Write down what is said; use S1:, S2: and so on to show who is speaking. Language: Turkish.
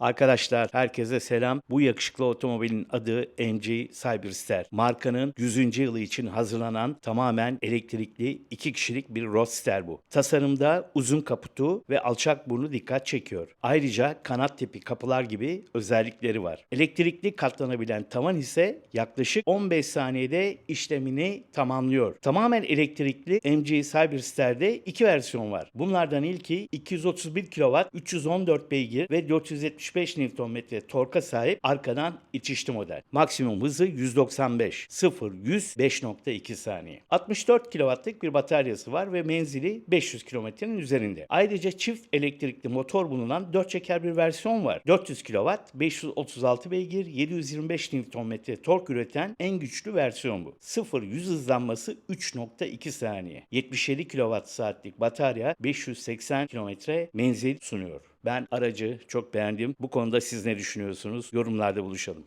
S1: Arkadaşlar herkese selam. Bu yakışıklı otomobilin adı MG Cyberster. Markanın 100. yılı için hazırlanan tamamen elektrikli iki kişilik bir roadster bu. Tasarımda uzun kaputu ve alçak burnu dikkat çekiyor. Ayrıca kanat tipi kapılar gibi özellikleri var. Elektrikli katlanabilen tavan ise yaklaşık 15 saniyede işlemini tamamlıyor. Tamamen elektrikli MG Cyberster'de iki versiyon var. Bunlardan ilki 231 kW, 314 beygir ve 475 Nm torka sahip arkadan itişli model. Maksimum hızı 195, 0 100 5.2 saniye. 64 kW'lık bir bataryası var ve menzili 500 kilometrenin üzerinde. Ayrıca çift elektrikli motor bulunan 4 çeker bir versiyon var. 400 kW, 536 beygir, 725 Nm tork üreten en güçlü versiyon bu. 0-100 hızlanması 3.2 saniye. 77 kWh saatlik batarya 580 km menzil sunuyor. Ben aracı çok beğendim. Bu konuda siz ne düşünüyorsunuz? Yorumlarda buluşalım.